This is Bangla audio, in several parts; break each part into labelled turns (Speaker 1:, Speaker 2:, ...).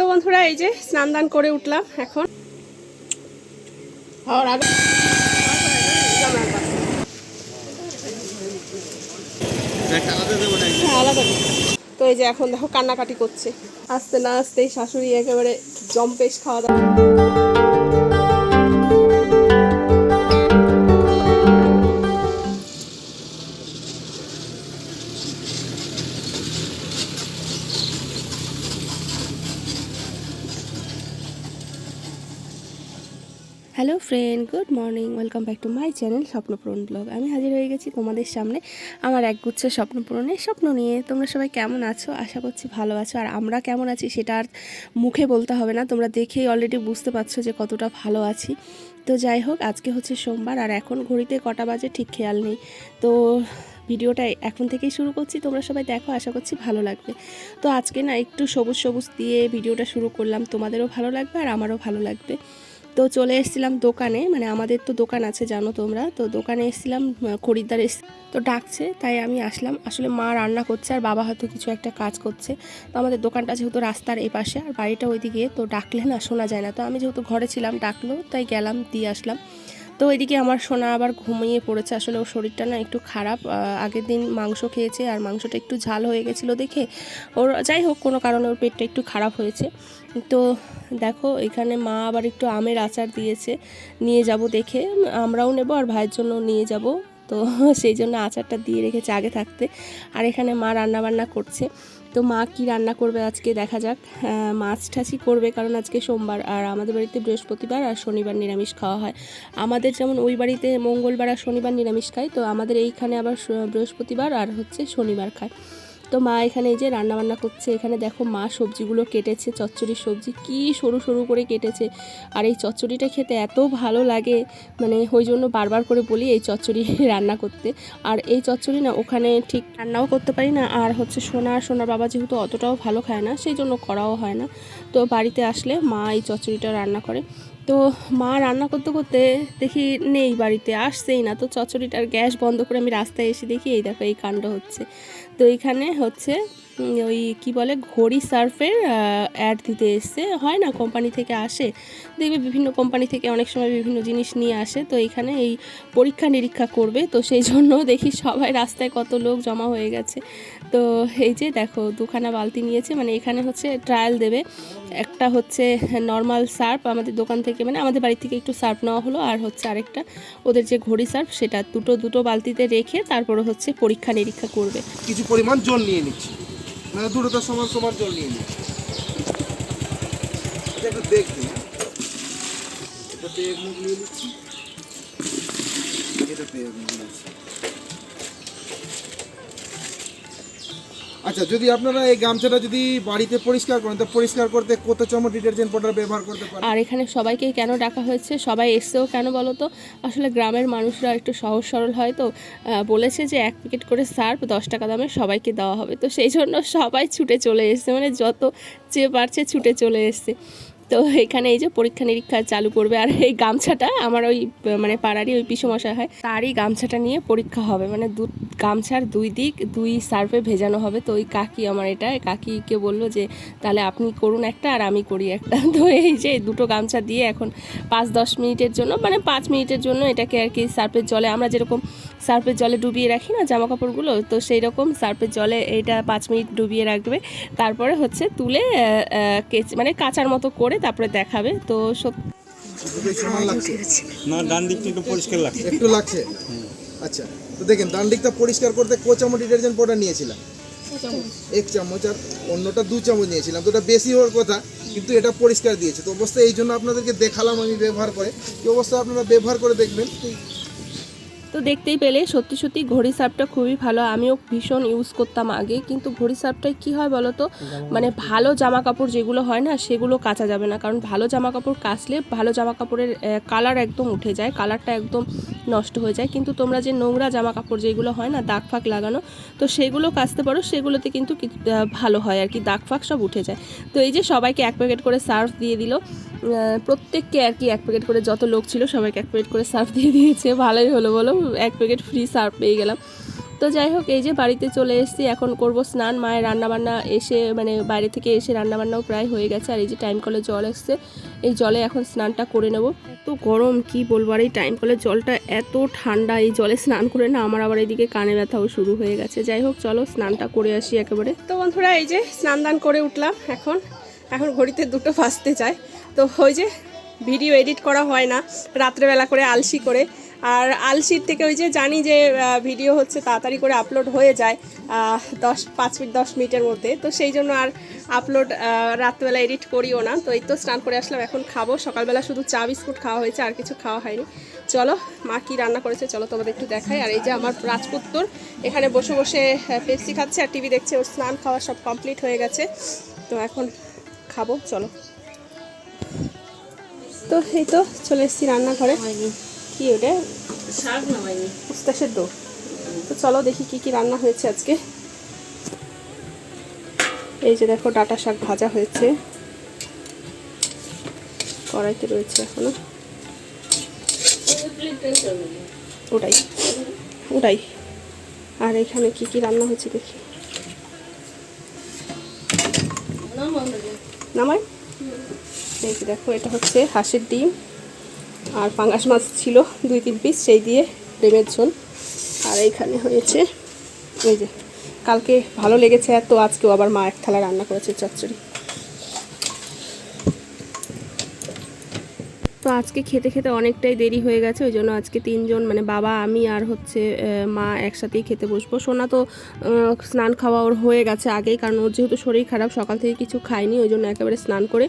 Speaker 1: তো বন্ধুরা এই যে স্নান দান করে উঠলাম এখন। হওয়ার আগে হ্যাঁ, আলাদা তো এই যে এখন দেখো কান্নাকাটি করছে। আস্তে না আসতেই শাশুড়ি একেবারে জম্পেশ খাওয়া দাওয়া hello friend, good morning, welcome back to my channel Swapnapuran blog. আমি হাজির হয়ে গেছি তোমাদের সামনে আমার একগুচ্ছ স্বপ্নপূরণের স্বপ্ন নিয়ে। তোমরা সবাই কেমন আছো? আশা করছি ভালো আছো। আর আমরা কেমন আছি সেটা আর মুখে বলতে হবে না। তোমরা দেখেই অলরেডি বুঝতে পারছ যে কতটা ভালো আছি। তো যাই হোক, আজকে হচ্ছে সোমবার আর এখন ঘড়িতে কটা বাজে ঠিক খেয়াল নেই। তো ভিডিওটা এখন থেকেই শুরু করছি। তোমরা সবাই দেখো, আশা করছি ভালো লাগবে। তো আজকে না একটু সবুজ সবুজ দিয়ে ভিডিওটা শুরু করলাম। তোমাদেরও ভালো লাগবে আর আমারও ভালো লাগবে। তো চলে এসেছিলাম দোকানে মানে আমাদের তো দোকান আছে, জানো তোমরা। তো দোকানে এসেছিলাম খরিদ্দার এসে, তো ডাকছে, তাই আমি আসলাম। আসলে মা রান্না করছে আর বাবা হয়তো কিছু একটা কাজ করছে। তো আমাদের দোকানটা যেহেতু রাস্তার এপাশে, আর বাড়িটা ওইদিকে, তো ডাকলে না শোনা যায় না। তো আমি যেহেতু ঘরে ছিলাম, ডাকলো, তাই গেলাম, দিয়ে আসলাম। তো এদিকে আমার সোনা আবার ঘুমিয়ে পড়েছে। আসলে ওর শরীরটা না একটু খারাপ। আগের দিন মাংস খেয়েছে আর মাংসটা একটু ঝাল হয়ে গেছিল দেখে। ওর যাই হোক, কোনো কারণে ওর পেটটা একটু খারাপ হয়েছে। তো দেখো, এখানে মা আবার একটু আমের আচার দিয়েছে। নিয়ে যাব দেখে। আমরাও নেব আর ভাইয়ের জন্য নিয়ে যাব। তো সেই জন্য আচারটা দিয়ে রেখেছে আগে থাকতে। আর এখানে মা রান্না বান্না করছে। তো মা কি রান্না করবে আজকে দেখা যাক। মাছ ঠাছি করবে কারণ আজকে সোমবার। আর আমাদের বাড়িতে বৃহস্পতিবার আর শনিবার নিরামিষ খাওয়া হয়। আমাদের যেমন ওই বাড়িতে মঙ্গলবার আর শনিবার নিরামিষ খায়, তো আমাদের এইখানে আবার বৃহস্পতিবার আর হচ্ছে শনিবার খায়। তো মা এখানে এই যে রান্না বান্না করছে, এখানে দেখো মা সবজিগুলো কেটেছে, চচ্চড়ির সবজি কি সরু সরু করে কেটেছে। আর এই চচ্চড়িটা খেতে এত ভালো লাগে মানে ওই জন্য বারবার করে বলি এই চচ্চড়ি রান্না করতে। আর এই চচ্চড়ি না ওখানে ঠিক রান্নাও করতে পারি না, আর হচ্ছে সোনা আর সোনার বাবা যেহেতু অতটাও ভালো খায় না, সেই জন্য করাও হয় না। তো বাড়িতে আসলে মা এই চচ্চড়িটা রান্না করে। তো মা রান্না করতে করতে দেখি নেই বাড়িতে, আসছেই না। তো চচ্চড়িটার গ্যাস বন্ধ করে আমি রাস্তায় এসে দেখি এই দেখো এই কাণ্ড হচ্ছে। তো এইখানে হচ্ছে ওই কি বলে, ঘড়ি সার্ফের অ্যাড দিতে এসছে। হয় না কোম্পানি থেকে আসে। দেখবে বিভিন্ন কোম্পানি থেকে অনেক সময় বিভিন্ন জিনিস নিয়ে আসে। তো এখানে এই পরীক্ষা নিরীক্ষা করবে। তো সেই জন্য দেখি সবাই রাস্তায় কত লোক জমা হয়ে গেছে। তো এই যে দেখো, দুখানা বালতি নিয়েছে। মানে এখানে হচ্ছে ট্রায়াল দেবে। একটা হচ্ছে নর্মাল সার্ফ। আমাদের দোকান থেকে মানে আমাদের বাড়ি থেকে একটু সার্ফ নেওয়া হলো। আর হচ্ছে আরেকটা, ওদের যে ঘড়ি সার্ফ, সেটা দুটো দুটো বালতিতে রেখে তারপরে হচ্ছে পরীক্ষা নিরীক্ষা করবে।
Speaker 2: কিছু পরিমাণ জল নিয়ে নিচ্ছি। মানে দুটোতে সমান সমান জল নিয়ে নিই। একটু দেখবি এটাতে এক মুখ নিয়ে নিচ্ছি, এটাতে এক মুখ নিচ্ছি। আচ্ছা যদি আপনারা এই গামছাটা যদি বাড়িতে পরিষ্কার করেন, তো পরিষ্কার করতে কত চামচ ডিটারজেন্ট পাউডার ব্যবহার করতে পারেন?
Speaker 1: আর এখানে সবাইকে কেন ডাকা হয়েছে? সবাই এসছেও কেন বলো তো? আসলে গ্রামের মানুষরা একটু সহজ সরল হয় তো। বলেছে যে এক প্যাকেট করে সার্ফ, দশ টাকা দামে সবাইকে দেওয়া হবে। তো সেই জন্য সবাই ছুটে চলে এসছে। মানে যত যে পারছে ছুটে চলে এসছে। তো এখানে এই যে পরীক্ষা নিরীক্ষা চালু করবে আর এই গামছাটা আমার ওই মানে পাড়ারই ওই পিসমশা হয়, তারই গামছাটা নিয়ে পরীক্ষা হবে। মানে দু, গামছার দুই দিক, দুই সার্ফে ভেজানো হবে। তো ওই কাকি আমার এটা, কাকিকে বলল যে, তাহলে আপনি করুন একটা আর আমি করি একটা। তো এই যে দুটো গামছা দিয়ে এখন পাঁচ দশ মিনিটের জন্য মানে পাঁচ মিনিটের জন্য এটাকে আর কি সার্ফের জলে আমরা যেরকম সার্ফের জলে ডুবিয়ে রাখি না জামা কাপড়গুলো তো সেই রকম সার্ফের জলে এটা পাঁচ মিনিট ডুবিয়ে রাখবে। তারপরে হচ্ছে তুলে কেচে- মানে কাঁচার মতো করে তারপরে দেখাবে। তো সত্যি
Speaker 2: দুটোই লাগছে
Speaker 3: না ডান দিকটা একটু পরিষ্কার লাগছে।
Speaker 2: একটু লাগছে? আচ্ছা তো দেখেন ডান দিকটা পরিষ্কার করতে কো চামচ ডিটারজেন্ট পাউডার নিয়েছিলাম। এক চামচ আর অন্যটা দু চামচ নিয়েছিলাম। তো এটা বেশি হওয়ার কথা কিন্তু এটা পরিষ্কার দিয়েছে। তো অবশ্যই এই জন্য আপনাদেরকে দেখালাম আমি ব্যবহার করে। কি অবস্থায় আপনারা ব্যবহার করে দেখবেন।
Speaker 1: তো দেখতেই পেলে, সত্যি সত্যি ঘড়ি সার্ফটা খুবই ভালো। আমিও ভীষণ ইউজ করতাম আগে, কিন্তু ঘড়ি সার্ফটায় কী হয় বলো তো মানে ভালো জামা কাপড় যেগুলো হয় না, সেগুলো কাচা যাবে না। কারণ ভালো জামা কাপড় কাচলে ভালো জামা কাপড়ের কালার একদম উঠে যায়। কালারটা একদম নষ্ট হয়ে যায়। কিন্তু তোমরা যে নোংরা জামা কাপড় যেগুলো হয় না দাগ ফাঁক লাগানো, তো সেগুলো কাচতে পারো। সেগুলোতে কিন্তু ভালো হয় আর কি দাগ ফাঁক সব উঠে যায়। তো এই যে সবাইকে এক প্যাকেট করে সার্ফ দিয়ে দিল। প্রত্যেককে আর কি এক প্যাকেট করে যত লোক ছিল সবাইকে এক প্যাকেট করে সার্ফ দিয়ে দিয়েছে। ভালোই হলো বলো, এক প্যাকেট ফ্রি সার্ফ পেয়ে গেলাম। তো যাই হোক, এই যে বাড়িতে চলে এসেছি, এখন করব স্নান। মায়ের রান্নাবান্না এসে মানে বাইরে থেকে এসে রান্নাবান্নাও প্রায় হয়ে গেছে। আর এই যে টাইম কলে জল এসছে, এই জলে এখন স্নানটা করে নেব। এত গরম, কি বলব? আর এই টাইম কলের জলটা এত ঠান্ডা, এই জলে স্নান করে না আমার আবার এদিকে কানে ব্যথাও শুরু হয়ে গেছে। যাই হোক, চলো স্নানটা করে আসি একেবারে। তো বন্ধুরা, এই যে স্নান দান করে উঠলাম এখন। এখন ঘড়িতে দুটো ফাঁসতে যায়। তো ওই যে ভিডিও এডিট করা হয় না, রাত্রেবেলা করে আলসি করে। আর আলসির থেকে ওই যে জানি যে ভিডিও হচ্ছে তাড়াতাড়ি করে আপলোড হয়ে যায় দশ, পাঁচ মিনিট, দশ মিনিটের মধ্যে। তো সেই জন্য আর আপলোড রাত্রেবেলা এডিট করিও না। তো এই তো স্নান করে আসলাম, এখন খাব। সকালবেলা শুধু চা, বিস্কুট খাওয়া হয়েছে, আর কিছু খাওয়া হয়নি। চলো, মা কি রান্না করেছে চলো তোমাদের একটু দেখাই। আর এই যে আমার রাজপুত্তর এখানে বসে বসে পেপসি খাচ্ছে আর টিভি দেখছে, ওর স্নান খাওয়া সব কমপ্লিট হয়ে গেছে। তো এখন খাব, চলো। তো এই তো চলে এসেছি রান্নাঘরে। কি ওটা?
Speaker 4: শাক নামাইনি।
Speaker 1: উস্তা সেদ্ধ তো চলো দেখি কি কি রান্না হয়েছে আজকে। এই যে দেখো ডাটা শাক ভাজা হয়েছে। কড়াইতে রয়েছে এখনও। ওটাই ওটাই। আর এখানে কি কি রান্না হয়েছে দেখি। নামাই? যে দেখো এটা হচ্ছে হাঁসের ডিম। আর পাঙ্গাস মাছ ছিল দুই তিন পিস সেই দিয়ে ডিমের ঝোল। আর এইখানে হয়েছে, এই যে, কালকে ভালো লেগেছে এত, আজকেও আবার মা এক থালা রান্না করেছে চচ্চড়ি। তো আজকে খেতে খেতে অনেকটাই দেরি হয়ে গেছে, ওই জন্য আজকে তিনজন মানে বাবা, আমি আর হচ্ছে মা একসাথেই খেতে বসবো। সোনা তো স্নান খাওয়া ওর হয়ে গেছে আগেই, কারণ ওর যেহেতু শরীর খারাপ, সকাল থেকে কিছু খায়নি, ওই জন্য একেবারে স্নান করে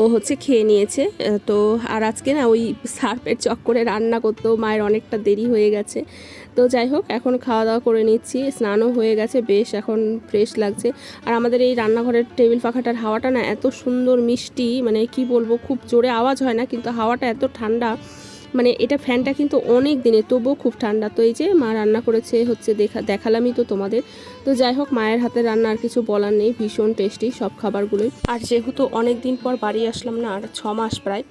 Speaker 1: ও হচ্ছে খেয়ে নিয়েছে, তো আর আজকে না ওই সার্ফের চক্করে রান্না করতেও মায়ের অনেকটা দেরি হয়ে গেছে। তো যাই হোক, এখন খাওয়া দাওয়া করে নিচ্ছি, স্নানও হয়ে গেছে, বেশ এখন ফ্রেশ লাগছে। আর আমাদের এই রান্নাঘরের টেবিল পাখাটার হাওয়াটা না এত সুন্দর মিষ্টি মানে কি বলব, খুব জোরে আওয়াজ হয় না, কিন্তু হাওয়াটা এত ঠান্ডা। মানে এটা ফ্যানটা কিন্তু অনেক দিনে তবুও খুব ঠান্ডা। তো এই যে মা রান্না করেছে হচ্ছে দেখা, দেখালামই তো তোমাদের। তো যাই হোক, মায়ের হাতে রান্না আর কিছু বলার নেই, ভীষণ টেস্টি সব খাবারগুলোই। আর যেহেতু অনেক দিন পর বাড়ি আসলাম না, আর ছ মাস প্রায়,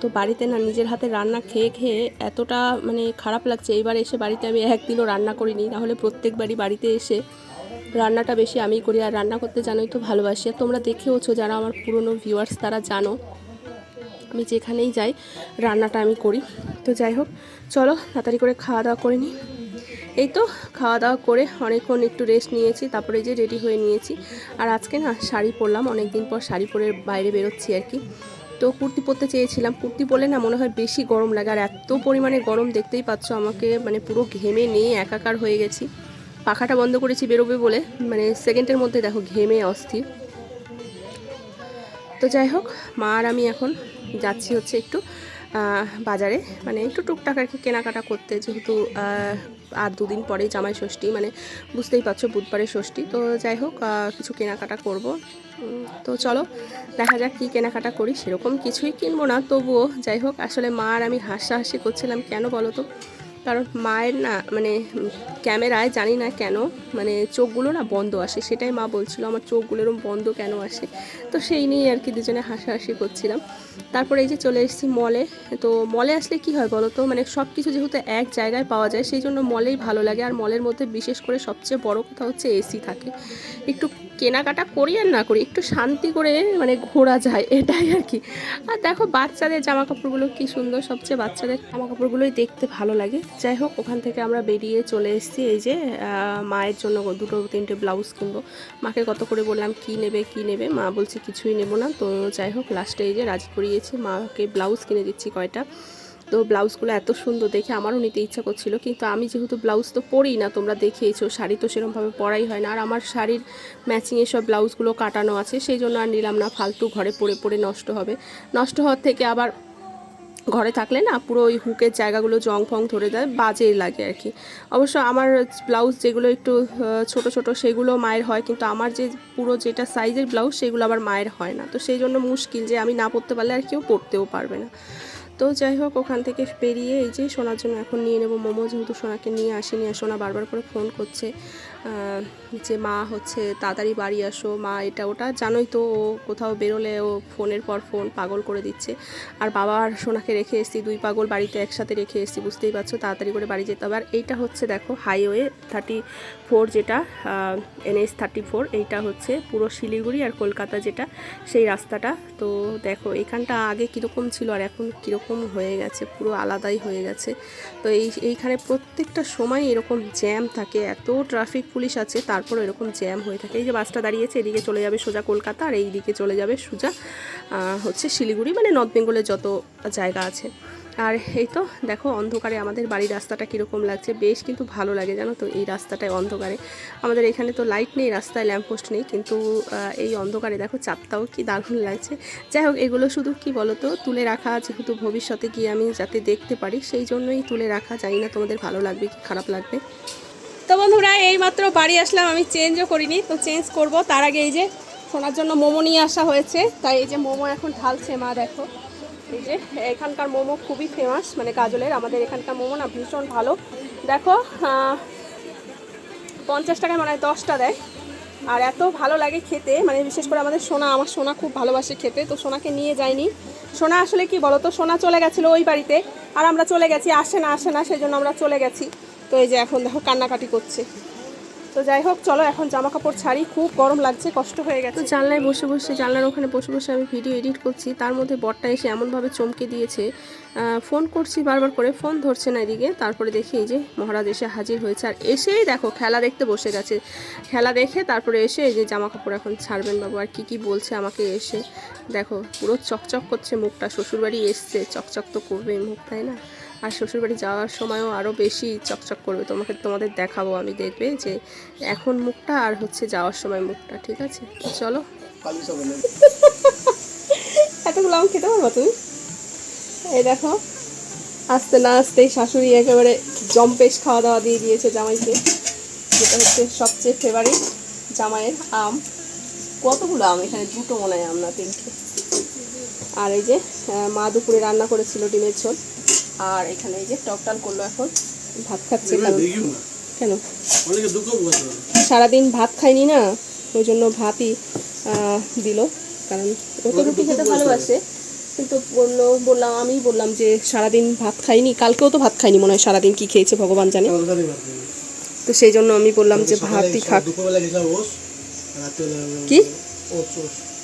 Speaker 1: তো বাড়িতে না নিজের হাতে রান্না খেয়ে খেয়ে এতটা মানে খারাপ লাগছে। এইবার এসে বাড়িতে আমি একদিনও রান্না করিনি তাহলে প্রত্যেকবারই বাড়িতে এসে রান্নাটা বেশি আমি করি। আর রান্না করতে জানোই তো ভালোবাসি। আর তোমরা দেখেওছো যারা আমার পুরনো ভিউয়ার্স তারা জানো আমি যেখানেই যাই, রান্নাটা আমি করি। তো যাই হোক, চলো তাড়াতাড়ি করে খাওয়া দাওয়া করে নিই এই তো খাওয়া দাওয়া করে অনেকক্ষণ একটু রেস্ট নিয়েছি, তারপরে যে রেডি হয়ে নিয়েছি। আর আজকে না শাড়ি পরলাম অনেক দিন পর শাড়ি পরে বাইরে বেরোচ্ছি আর কি। তো কুর্তি পরতে চেয়েছিলাম, কুর্তি পরলে না মনে হয় বেশি গরম লাগে। আর এত পরিমাণে গরম দেখতেই পাচ্ছ আমাকে মানে পুরো ঘেমে নিয়ে একাকার হয়ে গেছি। পাখাটা বন্ধ করেছি বেরোবে বলে মানে সেকেন্ডের মধ্যে দেখো ঘেমে অস্থির। তো যাই হোক, মা আর আমি এখন যাচ্ছি হচ্ছে একটু বাজারে। মানে একটু টুকটাক আর কি কেনাকাটা করতে, যেহেতু আর দুদিন পরেই জামাই ষষ্ঠী মানে বুঝতেই পারছ বুধবারের ষষ্ঠী। তো যাই হোক কিছু কেনাকাটা করব। তো চলো, দেখা যাক কী কেনাকাটা করি। সেরকম কিছুই কিনবো না, তবুও যাই হোক, আসলে মা আর আমি হাসাহাসি করছিলাম কেন বলো তো? কারণ মায়ের না মানে ক্যামেরায় জানি না কেন মানে চোখগুলো না বন্ধ আসে, সেটাই মা বলছিল, আমার চোখগুলো এরকম বন্ধ কেন আসে? তো সেই নিয়েই আর কি দুজনে হাসাহাসি করছিলাম। তারপরে এই যে চলে এসেছি মলে তো মলে আসলে কি হয় বলো তো? মানে সব কিছু যেহেতু এক জায়গায় পাওয়া যায়, সেই জন্য মলেই ভালো লাগে। আর মলের মধ্যে বিশেষ করে সবচেয়ে বড় কথা হচ্ছে এসি থাকে। একটু কেনাকাটা করি আর না করি, একটু শান্তি করে মানে ঘোরা যায়, এটাই আর কি। আর দেখো বাচ্চাদের জামা কাপড়গুলো কি সুন্দর, সবচেয়ে বাচ্চাদের জামা কাপড়গুলোই দেখতে ভালো লাগে। যাই হোক, ওখান থেকে আমরা বেরিয়ে চলে এসেছি, এই যে মায়ের জন্য দুটো তিনটে ব্লাউজ কিনবো। মাকে কত করে বললাম, কি নেবে কি নেবে? মা বলছে, কিছুই নেব না। তো যাই হোক লাস্টে এই যে রাজি করিয়েছি, মাকে ব্লাউজ কিনে দিচ্ছি কয়টা। তো ব্লাউজগুলো এত সুন্দর দেখে আমারও নিতে ইচ্ছা করছিল, কিন্তু আমি যেহেতু ব্লাউজ তো পরি না তোমরা দেখিয়েছো, শাড়ি তো সেরকমভাবে পরাই হয় না। আর আমার শাড়ির ম্যাচিংয়ে সব ব্লাউজগুলো কাটানো আছে, সেই জন্য আর নিলাম না, ফালতু ঘরে পরে পরে নষ্ট হবে। নষ্ট হওয়ার থেকে আবার ঘরে থাকলে না পুরো ওই হুকের জায়গাগুলো জং ফং ধরে দেয় বাজে লাগে আর কি। অবশ্য আমার ব্লাউজ যেগুলো একটু ছোট ছোট সেগুলো মায়ের হয়, কিন্তু আমার যে পুরো যেটা সাইজের ব্লাউজ সেগুলো আবার মায়ের হয় না। তো সেই জন্য মুশকিল যে আমি না পরতে পারলে আর কেউ পরতেও পারবে না। তো যাই হোক, ওখান থেকে বেরিয়ে এই যে সোনার জন্য এখন নিয়ে নেব মোমো। যেহেতু সোনাকে নিয়ে আসিনি আর সোনা বারবার করে ফোন করছে যে মা হচ্ছে, তাড়াতাড়ি বাড়ি আসো, মা এটা ওটা জানোই তো, ও কোথাও বেরোলে ও ফোনের পর ফোন পাগল করে দিচ্ছে। আর বাবা আর সোনাকে রেখে এসেছি, দুই পাগল বাড়িতে একসাথে রেখে এসেছি, বুঝতেই পারছ, তাড়াতাড়ি করে বাড়ি যেতে হবে। আর এইটা হচ্ছে দেখো হাইওয়ে থার্টি ফোর যেটা এনএস থার্টি ফোর এইটা হচ্ছে পুরো শিলিগুড়ি আর কলকাতা যেটা, সেই রাস্তাটা। তো দেখো, এখানটা আগে কীরকম ছিল আর এখন কীরকম হয়ে গেছে, পুরো আলাদাই হয়ে গেছে। তো এই, এইখানে প্রত্যেকটা সময় এরকম জ্যাম থাকে, এত ট্রাফিক পুলিশ আছে তারপর এরকম জ্যাম হয়ে থাকে। এই যে বাসটা দাঁড়িয়েছে, এদিকে চলে যাবে সোজা কলকাতা আর এইদিকে চলে যাবে সোজা হচ্ছে শিলিগুড়ি মানে নর্থ বেঙ্গলের যত জায়গা আছে। আর এই তো দেখো অন্ধকারে আমাদের বাড়ির রাস্তাটা কীরকম লাগছে, বেশ কিন্তু ভালো লাগে জানো তো এই রাস্তাটায় অন্ধকারে। আমাদের এখানে তো লাইট নেই, রাস্তায় ল্যাম্পপোস্ট নেই, কিন্তু এই অন্ধকারে দেখো চাপটাও কি দারুণ লাগছে। যাই হোক, এগুলো শুধু কি বলো তো তুলে রাখা যেহেতু ভবিষ্যতে গিয়ে আমি যাতে দেখতে পারি, সেই জন্যই তুলে রাখা, জানি না তোমাদের ভালো লাগবে কি খারাপ লাগবে। তো বন্ধুরা এই মাত্র বাড়ি আসলাম। আমি চেঞ্জও করিনি, তো চেঞ্জ করব। তার আগে এই যে শোনার জন্য মোমো নিয়ে আসা হয়েছে। তাই এই যে মোমো এখন ঢালছে মা, দেখো। এই যে এখানকার মোমো খুবই ফেমাস মানে গাজলের আমাদের এখানকার মোমো না ভীষণ ভালো। দেখো পঞ্চাশ টাকায় মানে দশটা দেয়। আর এত ভালো লাগে খেতে মানে বিশেষ করে আমাদের সোনা। আমার সোনা খুব ভালোবাসে খেতে, তো সোনাকে নিয়ে যায়নি সোনা আসলে কি বলো তো সোনা চলে গেছিল ওই বাড়িতে। আর আমরা চলে গেছি, আসে না আসে না সেই জন্য আমরা চলে গেছি। তো এই যে এখন দেখো কান্নাকাটি করছে। তো যাই হোক, চলো এখন জামা কাপড় ছাড়ি। খুব গরম লাগছে, কষ্ট হয়ে গেছে। তো জানলায় বসে বসে, জানলার ওখানে বসে বসে আমি ভিডিও এডিট করছি। তার মধ্যে বরটা এসে এমনভাবে চমকে দিয়েছে। ফোন করছি বারবার করে, ফোন ধরছে না এদিকে। তারপরে দেখি এই যে মহারাজ এসে হাজির হয়েছে। আর এসেই দেখো, খেলা দেখতে বসে গেছে। খেলা দেখে তারপরে এসে এই যে জামা কাপড় এখন ছাড়বেন বাবু, আর কি কি বলছে আমাকে এসে। দেখো, পুরো চকচক করছে মুখটা। শ্বশুরবাড়ি এসছে, চকচক তো করবে মুখ, তাই না? আর শ্বশুরবাড়ি যাওয়ার সময়ও আরও বেশি চকচক করবে। তোমাকে, তোমাদের দেখাবো আমি দেখবে যে এখন মুখটা আর হচ্ছে যাওয়ার সময় মুখটা, ঠিক আছে? চলো। এতগুলো আম খেতে পারব তুমি? এই দেখো, আস্তে না আসতেই শাশুড়ি একেবারে জম্পেশ খাওয়া দাওয়া দিয়ে দিয়েছে জামাইকে। যেটা হচ্ছে সবচেয়ে ফেভারিট জামাইয়ের আম। কতগুলো আম এখানে? দুটো মনে হয় আম না তিনটে। আর এই যে মা দুপুরে রান্না করেছিল ডিমের ঝোল। আর এখানে এই যে টকটাল করল এখন। ভাত খাচ্ছে কেন? সারাদিন ভাত খাইনি না ওই জন্য ভাতই দিল। কারণ ও তো রুটি খেতে ভালোবাসে। কিন্তু বলল বললাম আমি বললাম যে সারাদিন ভাত খাইনি কালকেও তো ভাত খাইনি মনে হয় সারাদিন কি খেয়েছে ভগবান জানে। তো সেই জন্য আমি বললাম যে ভাতই খাক। কি?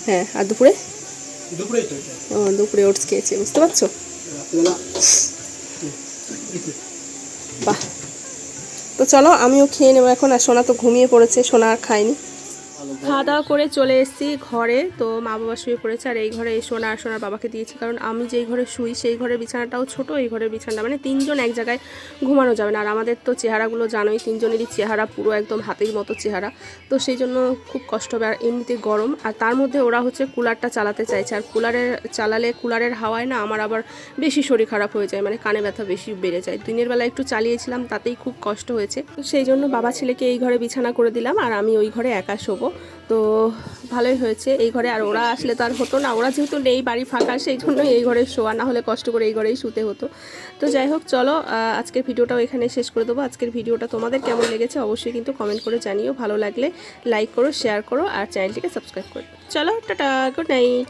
Speaker 1: হ্যাঁ আর দুপুরে? দুপুরে ওটস খেয়েছে বুঝতে পারছ? বাহ। তো চলো, আমিও খেয়ে নেব এখন, আর সোনা তো ঘুমিয়ে পড়েছে, সোনা আর খায়নি। খাওয়া দাওয়া করে চলে এসেছি ঘরে। তো মা বাবা শুয়ে পড়েছে আর এই ঘরে এই সোনা আর সোনার বাবাকে দিয়েছি। কারণ আমি যেই ঘরে শুই, সেই ঘরের বিছানাটাও ছোট, এই ঘরের বিছানাটা। মানে তিনজন এক জায়গায় ঘুমানো যাবে না। আর আমাদের তো চেহারাগুলো জানোই, তিনজনেরই চেহারা পুরো একদম হাতের মতো চেহারা। তো সেই জন্য খুব কষ্ট হবে। আর এমনিতে গরম। আর তার মধ্যে ওরা হচ্ছে কুলারটা চালাতে চাইছে। আর কুলারের, চালালে কুলারের হাওয়ায় না আমার আবার বেশি শরীর খারাপ হয়ে যায়। মানে কানে ব্যথা বেশি বেড়ে যায়। দিনের বেলা একটু চালিয়েছিলাম, তাতেই খুব কষ্ট হয়েছে। তো সেই জন্য বাবা ছেলেকে এই ঘরে বিছানা করে দিলাম। আর আমি ওই ঘরে একা শোবো। তো ভালোই হয়েছে এই ঘরে। আর ওরা আসলে তো আর হতো না। ওরা যেহেতু নেই, বাড়ি ফাঁকা সেই জন্য এই ঘরে শোয়া না হলে কষ্ট করে এই ঘরেই শুতে হতো। তো যাই হোক, চলো আজকের ভিডিওটাও এখানে শেষ করে দেবো। আজকের ভিডিওটা তোমাদের কেমন লেগেছে অবশ্যই কিন্তু কমেন্ট করে জানিও। ভালো লাগলে লাইক করো শেয়ার করো, আর চ্যানেলটিকে সাবস্ক্রাইব করো। চলো, টাটা গুড নাইট